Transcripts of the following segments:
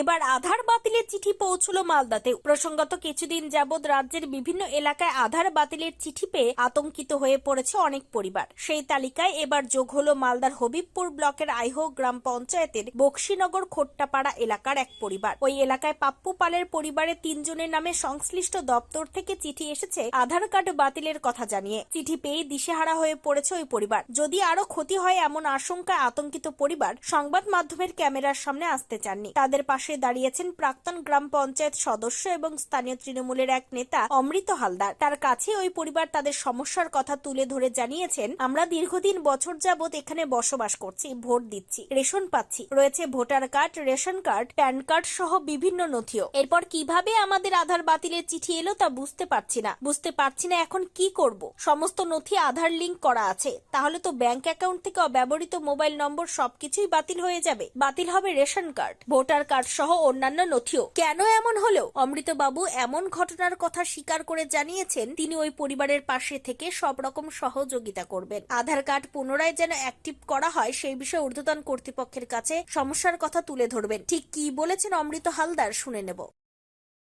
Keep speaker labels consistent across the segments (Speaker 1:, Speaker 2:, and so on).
Speaker 1: এবার আধার বাতিলের চিঠি পৌঁছলো মালদাতে। প্রসঙ্গত কিছুদিন যাবৎ রাজ্যের বিভিন্ন এলাকায় আধার বাতিলের চিঠি পেয়ে আতঙ্কিত হয়ে পড়েছে অনেক পরিবার। সেই তালিকায় এবার যোগ হলো মালদার হবিবপুর ব্লকের আইহো গ্রাম পঞ্চায়েতের বক্সিনগর খোট্টাপাড়া এলাকার এক পরিবার। ওই এলাকায় পাপ্পু পালের পরিবারের তিনজনের নামে সংশ্লিষ্ট দপ্তর থেকে চিঠি এসেছে আধার কার্ড বাতিলের কথা জানিয়ে। চিঠি পেয়ে দিশেহারা হয়ে পড়েছে ওই পরিবার। যদি আরও ক্ষতি হয় এমন আশঙ্কায় আতঙ্কিত পরিবার সংবাদ মাধ্যমের ক্যামেরার সামনে আসতে চাননি। তাদের পাশে দাঁড়িয়েছেন প্রাক্তন গ্রাম পঞ্চায়েত সদস্য এবং স্থানীয় তৃণমূলের এক নেতা অমৃত হালদার। তার কাছে ওই পরিবার তাদের সমস্যার কথা তুলে ধরে জানিয়েছেন, আমরা দীর্ঘদিন বছর যাবৎ এখানে বসবাস করছি, ভোট দিচ্ছি, রেশন পাচ্ছি। রয়েছে voter card, ration card, PAN card সহ বিভিন্ন নথিও। এরপর কীভাবে আমাদের আধার বাতিলের চিঠি এলো তা বুঝতে পারছি না। বুঝতে পারছি না এখন কি করব। সমস্ত নথি, আধার লিঙ্ক করা আছে। তাহলে তো ব্যাংক অ্যাকাউন্ট থেকে অব্যবহৃত মোবাইল নম্বর সবকিছুই বাতিল হয়ে যাবে। বাতিল হবে রেশন কার্ড। ভোটার কার্ড সহ অন্যান্য নথিও। কেন এমন হলেও? অমৃতবাবু এমন ঘটনার কথা স্বীকার করে জানিয়েছেন, তিনি ওই পরিবারের পাশে থেকে সব রকম সহযোগিতা করবেন। আধার কার্ড পুনরায় যেন অ্যাক্টিভ করা হয়, সেই বিষয়ে ঊর্ধ্বতন কর্তৃপক্ষের কাছে সমস্যার কথা তুলে ধরবেন। ঠিক কি বলেছেন অমৃত হালদার শুনে নেব।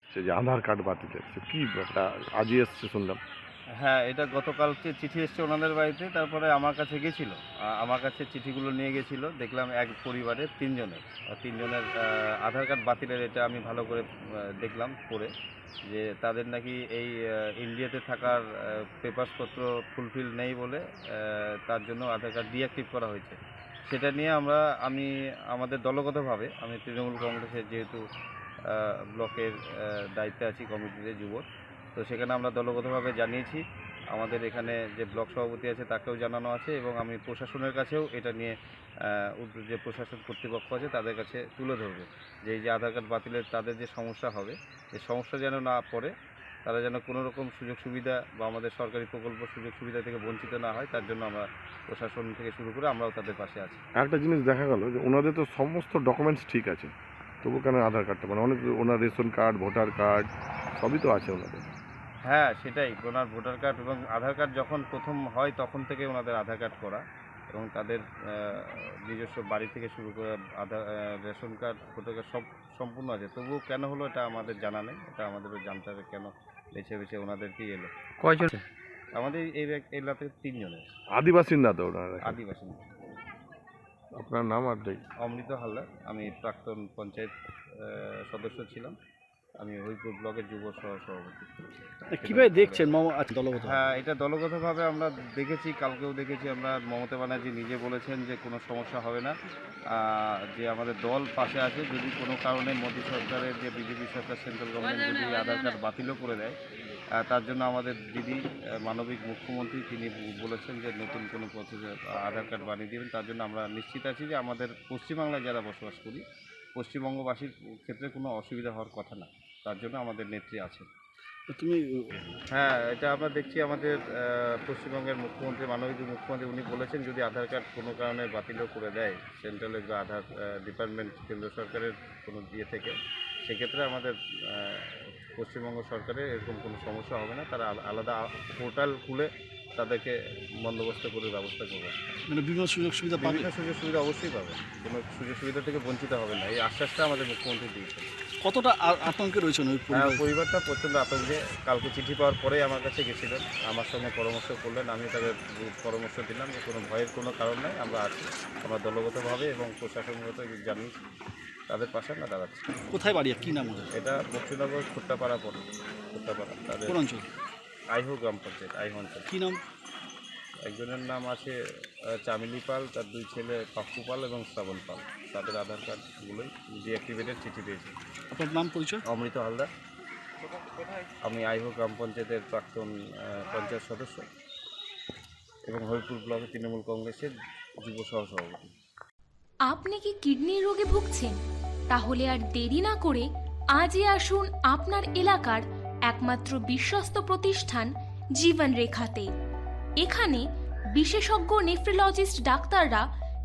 Speaker 2: সে যে আধার কার্ড বাতিল কি আজই এসছে শুনলাম।
Speaker 3: হ্যাঁ এটা গতকালকে চিঠি এসছে ওনাদের বাড়িতে, তারপরে আমার কাছে গেছিল। আমার কাছে চিঠিগুলো নিয়ে গেছিল, দেখলাম এক পরিবারের তিনজনের। তিনজনের আধার কার্ড বাতিলের এটা আমি ভালো করে দেখলাম পড়ে, যে তাদের নাকি এই ইন্ডিয়াতে থাকার পেপারসপত্র ফুলফিল নেই বলে তার জন্য আধার কার্ড ডিঅ্যাক্টিভ করা হয়েছে। সেটা নিয়ে আমরা, আমি, আমাদের দলগতভাবে, আমি তৃণমূল কংগ্রেসের যেহেতু ব্লকের দায়িত্বে আছি কমিটিতে যুবক তো সেখানে আমরা দলগতভাবে জানিয়েছি। আমাদের এখানে যে ব্লক সভাপতি আছে তাকেও জানানো আছে এবং আমি প্রশাসনের কাছেও এটা নিয়ে যে প্রশাসন কর্তৃপক্ষ আছে তাদের কাছে তুলে ধরবো। যে এই যে আধার কার্ড বাতিলের তাদের যে সমস্যা হবে, এই সমস্যা যেন না পড়ে, তারা যেন কোনো রকম সুযোগ সুবিধা বা আমাদের সরকারি প্রকল্প সুযোগ সুবিধা থেকে বঞ্চিত না হয়, তার জন্য আমরা প্রশাসন থেকে শুরু করে আমরাও তাদের পাশে আছি।
Speaker 2: একটা জিনিস দেখা গেল যে ওনাদের তো সমস্ত ডকুমেন্টস ঠিক আছে, তবু কেন আধার কার্ডটা? মানে অনেক ওনার রেশন কার্ড, ভোটার কার্ড, সবই তো আছে ওনাদের।
Speaker 3: হ্যাঁ সেটাই। ওনার ভোটার কার্ড এবং আধার কার্ড যখন প্রথম হয় তখন থেকে ওনাদের আধার কার্ড করা এবং তাদের নিজস্ব বাড়ি থেকে শুরু করে Aadhaar ration card voter card সব সম্পূর্ণ আছে। তবুও কেন হলো এটা আমাদের জানা নেই। এটা আমাদেরও জানতে হবে কেন বেছে বেছে ওনাদেরকেই এলো।
Speaker 4: কয়জন?
Speaker 3: আমাদের এই এলাক- এলাকাতে তিনজনের
Speaker 2: আদিবাসী না তো ওনারা?
Speaker 3: আদিবাসী
Speaker 2: আপনার নাম আর
Speaker 3: অমৃত হালদার। আমি প্রাক্তন পঞ্চায়েত সদস্য ছিলাম। আমি হরিপুর ব্লকের যুব সহ সভাপতি।
Speaker 4: কীভাবে দেখছেন মম আচ্ছা দলগত
Speaker 3: হ্যাঁ এটা দলগতভাবে আমরা দেখেছি কালকেও দেখেছি আমরা মমতা ব্যানার্জি নিজে বলেছেন যে কোনো সমস্যা হবে না। যে আমাদের দল পাশে আছে যদি কোনো কারণে মোদী সরকারের যে বিজেপি সরকার সেন্ট্রাল গভর্নমেন্ট যদি আধার কার্ড বাতিলও করে দেয় তার জন্য আমাদের দিদি মানবিক মুখ্যমন্ত্রী তিনি বলেছেন যে নতুন কোনো প্রসেসে আধার কার্ড বানিয়ে দেবেন। তার জন্য আমরা নিশ্চিত আছি যে আমাদের পশ্চিমবাংলায় যারা বসবাস করি পশ্চিমবঙ্গবাসীর ক্ষেত্রে কোনো অসুবিধা হওয়ার কথা না। তার জন্য আমাদের নেত্রী আছে
Speaker 4: তুমি
Speaker 3: হ্যাঁ এটা আমরা দেখছি আমাদের পশ্চিমবঙ্গের মুখ্যমন্ত্রী মাননীয় মুখ্যমন্ত্রী উনি বলেছেন যদি আধার কার্ড কোনো কারণে বাতিলও করে দেয় সেন্ট্রালের বা আধার ডিপার্টমেন্ট কেন্দ্র সরকারের কোনো দিয়ে থেকে সেক্ষেত্রে আমাদের পশ্চিমবঙ্গ সরকারের এরকম কোনো সমস্যা হবে না। তারা আলাদা পোর্টাল খুলে তাদেরকে বন্দোবস্ত করে ব্যবস্থা করবে।
Speaker 4: মানে বিভিন্ন সুযোগ সুবিধা
Speaker 3: বিভিন্ন সুযোগ সুবিধা অবশ্যই পাবে। কোনো সুযোগ সুবিধা থেকে বঞ্চিত হবে না। এই আশ্বাসটা আমাদের মুখ্যমন্ত্রী দিয়েছেন।
Speaker 4: কতটা আতঙ্কে রয়েছেন ওই
Speaker 3: হ্যাঁ পরিবারটা প্রচণ্ড আতঙ্কে। কালকে চিঠি পাওয়ার পরেই আমার কাছে গেছিলেন আমার সঙ্গে পরামর্শ করলেন আমি তাদের পরামর্শ দিলাম যে কোনো ভয়ের কোনো কারণ নাই আমরা আছি। আমরা দলগতভাবে এবং প্রশাসনগত জানি তাদের পাশে আমরা দাঁড়াচ্ছি।
Speaker 4: কোথায় বাড়ি? কী নাম
Speaker 3: এটা দক্ষিণনগর খোট্টাপাড়া পড়ে খোট্টাপাড়া তাদের
Speaker 4: কোন অঞ্চল?
Speaker 3: আইহো গ্রাম পঞ্চায়েত আইহো অঞ্চল।
Speaker 4: কী নাম?
Speaker 3: একজনের নাম আছে চামেলি পাল তার দুই ছেলে পাপ্পু পাল এবং শ্রাবণ পাল। তাদের আধার কার্ডগুলোই ডিঅ্যাক্টিভেটেড চিঠি পেয়েছে
Speaker 4: আপনার নাম পরিচয়?
Speaker 3: অমৃত হালদার। আমি আইহো গ্রাম পঞ্চায়েতের প্রাক্তন পঞ্চায়েত সদস্য এবং হরিপুর ব্লকের তৃণমূল কংগ্রেসের যুব সহসভাপতি।
Speaker 5: আপনি কি কিডনি রোগে ভুগছেন? তাহলে আর দেরি না করে আজই আসুন আপনার এলাকার একমাত্র বিশ্বস্ত প্রতিষ্ঠান জীবন রেখাতে এখানে বিশেষজ্ঞ নেফ্রোলজিস্ট ডাক্তাররা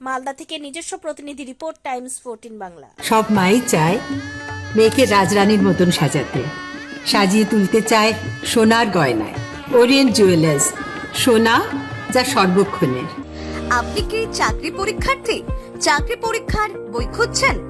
Speaker 1: মালদা থেকে নিজস্ব প্রতিনিধি রিপোর্ট টাইমস ফোরটিন বাংলা।
Speaker 6: সব মাই চায় মেয়েকে রাজরানীর মতন সাজাতে। সাজিয়ে তুলতে চায় সোনার গয়নায়। ওরিয়েন্ট জুয়েলার্স সোনা যা সর্বক্ষণের।
Speaker 7: আপনি কি চাকরি পরীক্ষার্থী? চাকরি পরীক্ষার বই খুঁজছেন?